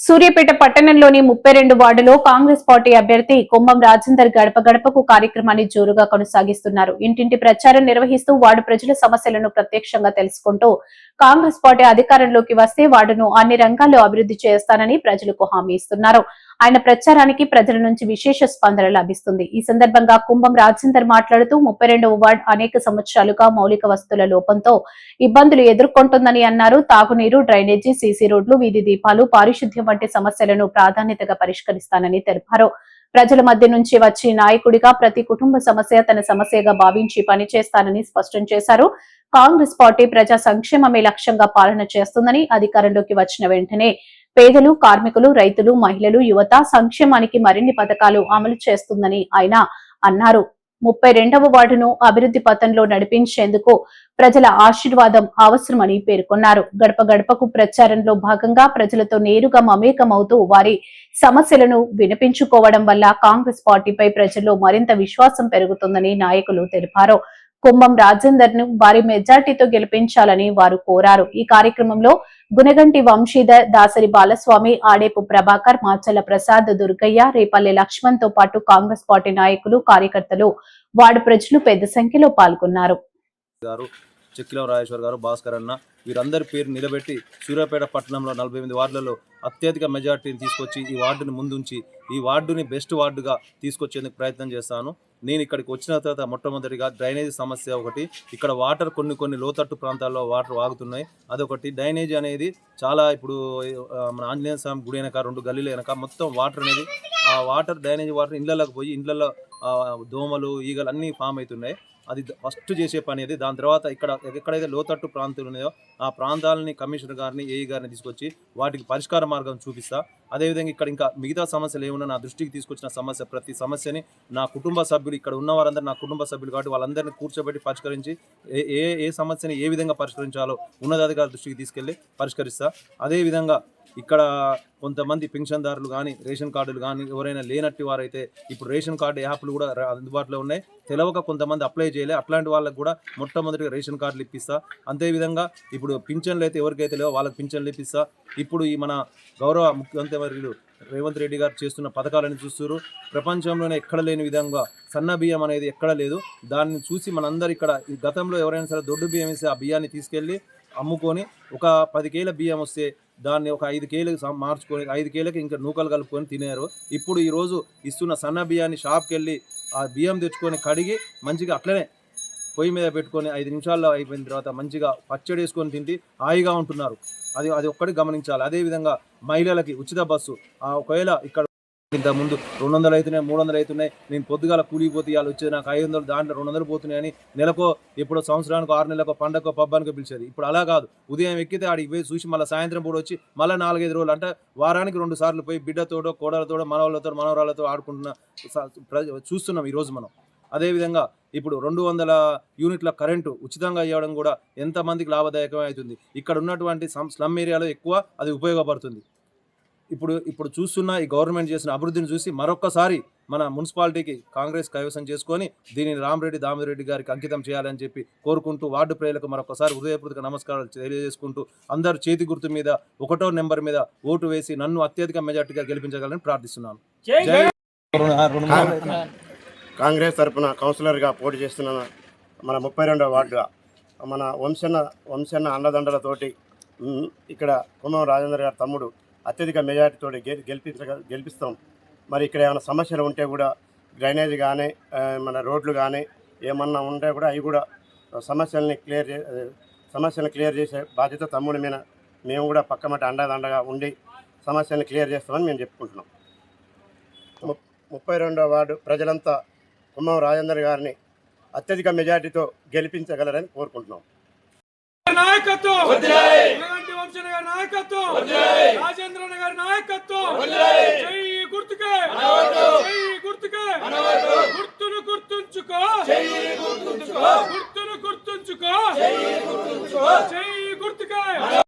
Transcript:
సూర్యాపేట పట్టణంలోని ముప్పై రెండు వార్డులో కాంగ్రెస్ పార్టీ అభ్యర్థి కుంభం రాజేందర్ గడప గడపకు కార్యక్రమాన్ని జోరుగా కొనసాగిస్తున్నారు. ఇంటింటి ప్రచారం నిర్వహిస్తూ వార్డు ప్రజల సమస్యలను ప్రత్యక్షంగా తెలుసుకుంటూ కాంగ్రెస్ పార్టీ అధికారంలోకి వస్తే వార్డును అన్ని రంగాల్లో అభివృద్ధి చేస్తానని ప్రజలకు హామీ ఇస్తున్నారు. ఆయన ప్రచారానికి ప్రజల నుంచి విశేష స్పందన లభిస్తుంది. ఈ సందర్భంగా కుంభం రాజేందర్ మాట్లాడుతూ ముప్పై రెండవ వార్డు అనేక సంవత్సరాలుగా మౌలిక వస్తువుల లోపంతో ఇబ్బందులు ఎదుర్కొంటుందని అన్నారు. తాగునీరు డ్రైనేజీ సీసీ రోడ్లు వీధి దీపాలు పారిశుద్ధ్యం వంటి సమస్యలను ప్రాధాన్యతగా పరిష్కరిస్తానని తెలిపారు. ప్రజల మధ్య నుంచి వచ్చి నాయకుడిగా ప్రతి కుటుంబ సమస్య తన సమస్యగా భావించి పనిచేస్తానని స్పష్టం చేశారు. కాంగ్రెస్ పార్టీ ప్రజా సంక్షేమమే లక్ష్యంగా పాలన చేస్తుందని అధికారంలోకి వచ్చిన వెంటనే పేదలు కార్మికులు రైతులు మహిళలు యువత సంక్షేమానికి మరిన్ని పథకాలు అమలు చేస్తుందని ఆయన అన్నారు. ముప్పై రెండవ వార్డును అభివృద్ధి పథంలో నడిపించేందుకు ప్రజల ఆశీర్వాదం అవసరమని పేర్కొన్నారు. గడప గడపకు ప్రచారంలో భాగంగా ప్రజలతో నేరుగా మమేకమవుతూ వారి సమస్యలను వినిపించుకోవడం వల్ల కాంగ్రెస్ పార్టీపై ప్రజల్లో మరింత విశ్వాసం పెరుగుతుందని నాయకులు తెలిపారు. కుంభం రాజేందర్ను భారీ మెజార్టీతో గెలిపించాలని వారు కోరారు. ఈ కార్యక్రమంలో గునగంటి వంశీధర్ దాసరి బాలస్వామి ఆడేపు ప్రభాకర్ మాచల ప్రసాద్ దుర్గయ్య రేపల్లి లక్ష్మణ్తో పాటు కాంగ్రెస్ పార్టీ నాయకులు కార్యకర్తలు వార్డు ప్రజలు పెద్ద సంఖ్యలో పాల్గొన్నారు. చెక్కిలం రాజేశ్వర్ గారు భాస్కర్ అన్న వీరందరి పేరు నిలబెట్టి సూర్యాపేట పట్టణంలో నలభై ఎనిమిది వార్డులలో అత్యధిక మెజార్టీని తీసుకొచ్చి ఈ వార్డుని ముందుంచి ఈ వార్డుని బెస్ట్ వార్డుగా తీసుకొచ్చేందుకు ప్రయత్నం చేస్తాను. నేను ఇక్కడికి వచ్చిన తర్వాత మొట్టమొదటిగా డ్రైనేజీ సమస్య ఒకటి. ఇక్కడ వాటర్ కొన్ని కొన్ని లోతట్టు ప్రాంతాల్లో వాటర్ వాగుతున్నాయి. అదొకటి. డ్రైనేజ్ అనేది చాలా ఇప్పుడు మన ఆంజనేయ స్వామి గుడి వెనక రెండు గల్లీలు వెనక మొత్తం వాటర్ అనేది ఆ వాటర్ డ్రైనేజ్ వాటర్ ఇండ్లలోకి పోయి ఇండ్లలో దోమలు ఈగలు అన్నీ ఫామ్ అవుతున్నాయి. అది ఫస్ట్ చేసే పని అది. దాని తర్వాత ఇక్కడ ఎక్కడైతే లోతట్టు ప్రాంతాలు ఉన్నాయో ఆ ప్రాంతాలని కమిషనర్ గారిని ఏఈ గారిని తీసుకొచ్చి వాటికి పరిష్కార మార్గం చూపిస్తా. అదేవిధంగా ఇక్కడ ఇంకా మిగతా సమస్యలు ఏమున్నా నా దృష్టికి తీసుకొచ్చిన సమస్య ప్రతి సమస్యని నా కుటుంబ సభ్యులు ఇక్కడ ఉన్న వారందరూ నా కుటుంబ సభ్యులు కాబట్టి వాళ్ళందరినీ కూర్చోబెట్టి పరిష్కరించి ఏ ఏ ఏ సమస్యని ఏ విధంగా పరిష్కరించాలో ఉన్నతాధికారుల దృష్టికి తీసుకెళ్ళి పరిష్కరిస్తా. అదేవిధంగా ఇక్కడ కొంతమంది పెన్షన్దారులు కానీ రేషన్ కార్డులు కానీ ఎవరైనా లేనట్టు వారైతే ఇప్పుడు రేషన్ కార్డు యాప్లు కూడా అందుబాటులో ఉన్నాయి. తెలవక కొంతమంది అప్లై చేయలే. అట్లాంటి వాళ్ళకి కూడా మొట్టమొదటిగా రేషన్ కార్డులు ఇప్పిస్తా. అంతేవిధంగా ఇప్పుడు పింఛన్లు అయితే ఎవరికైతే లేవో వాళ్ళకి పింఛన్లు ఇప్పిస్తా. ఇప్పుడు ఈ మన గౌరవ ముఖ్యమంత్రి రేవంత్ రెడ్డి గారు చేస్తున్న పథకాలను చూస్తున్నారు ప్రపంచంలోనే ఎక్కడ లేని విధంగా సన్న బియ్యం అనేది ఎక్కడ లేదు. దాన్ని చూసి మనందరూ ఇక్కడ ఈ గతంలో ఎవరైనా సరే దొడ్డు బియ్యం వేసి ఆ బియ్యాన్ని తీసుకెళ్ళి అమ్ముకొని ఒక పది కేల బియ్యం వస్తే దాన్ని ఒక ఐదు కేలకు మార్చుకొని ఐదు కేలకు ఇంకా నూకలు కలుపుకొని తినారు. ఇప్పుడు ఈ రోజు ఇస్తున్న సన్న బియ్యాన్ని షాప్కి వెళ్ళి ఆ బియ్యం తెచ్చుకొని కడిగి మంచిగా అట్లనే పొయ్యి మీద పెట్టుకొని ఐదు నిమిషాల్లో అయిపోయిన తర్వాత మంచిగా పచ్చడి వేసుకొని తింటే హాయిగా ఉంటున్నారు. అది అది ఒక్కటి గమనించాలి. అదేవిధంగా మహిళలకి ఉచిత బస్సు. ఆ ఒకవేళ ఇక్కడ ఇంత ముందు రెండు వందలు అవుతున్నాయి మూడు వందలు అవుతున్నాయి నేను పొద్దుగాల కూలికి పోతే ఇవాళ వచ్చేది నాకు ఐదు వందలు దాంట్లో రెండు వందలు పోతున్నాయని నెలకో ఎప్పుడో సంవత్సరానికి ఆరు నెలలకు పండగకో పబ్బానికో పిలిచేది. ఇప్పుడు అలా కాదు. ఉదయం ఎక్కితే ఆడికి పోయి చూసి మళ్ళీ సాయంత్రం పూట వచ్చి మళ్ళీ నాలుగైదు రోజులు అంటే వారానికి రెండు సార్లు పోయి బిడ్డతోడో కోడలతోడో మనవాళ్ళతో మనవరాలతో ఆడుకుంటున్న చూస్తున్నాం ఈరోజు మనం. అదేవిధంగా ఇప్పుడు రెండు వందల యూనిట్ల కరెంటు ఉచితంగా ఇవ్వడం కూడా ఎంతమందికి లాభదాయకం అవుతుంది. ఇక్కడ ఉన్నటువంటి స్లమ్ ఏరియాలో ఎక్కువ అది ఉపయోగపడుతుంది. ఇప్పుడు ఇప్పుడు చూస్తున్న ఈ గవర్నమెంట్ చేసిన అభివృద్ధిని చూసి మరొక్కసారి మన మున్సిపాలిటీకి కాంగ్రెస్ కైవసం చేసుకొని దీనిని రామరెడ్డి దామిరెడ్డి గారికి అంకితం చేయాలని చెప్పి కోరుకుంటూ వార్డు ప్రజలకు మరొకసారి హృదయపూర్వక నమస్కారాలు తెలియజేసుకుంటూ అందరు చేతి గుర్తు మీద ఒకటో నెంబర్ మీద ఓటు వేసి నన్ను అత్యధిక మెజార్టీగా గెలిపించగలని ప్రార్థిస్తున్నాను. కాంగ్రెస్ తరపున కౌన్సిలర్గా పోటీ చేస్తున్న మన ముప్పై రెండవ వార్డుగా మన వంశన్న వంశన్న అండదండలతోటి ఉమ్, ఇక్కడ కుమ్మం రాజేంద్ర గారి తమ్ముడు అత్యధిక మెజారిటీతో గె గెలిపించగ గెలిపిస్తాం. మరి ఇక్కడ ఏమైనా సమస్యలు ఉంటే కూడా డ్రైనేజ్ కానీ మన రోడ్లు కానీ ఏమన్నా ఉంటే కూడా అవి కూడా సమస్యల్ని క్లియర్ సమస్యలను క్లియర్ చేసే బాధ్యత తమ్ముడి మీద మేము కూడా పక్కమట అండదండగా ఉండి సమస్యలను క్లియర్ చేస్తామని మేము చెప్పుకుంటున్నాం. ముప్పై రెండవ వార్డు ప్రజలంతా కుమ్మం రాజేందర్ గారిని అత్యధిక మెజార్టీతో గెలిపించగలరని కోరుకుంటున్నాం. నాయకత్వం! ఉలగంటి వంశన గారి నాయకత్వం! రాజేంద్రన్న గారి నాయకత్వం! జై గుర్తుకే!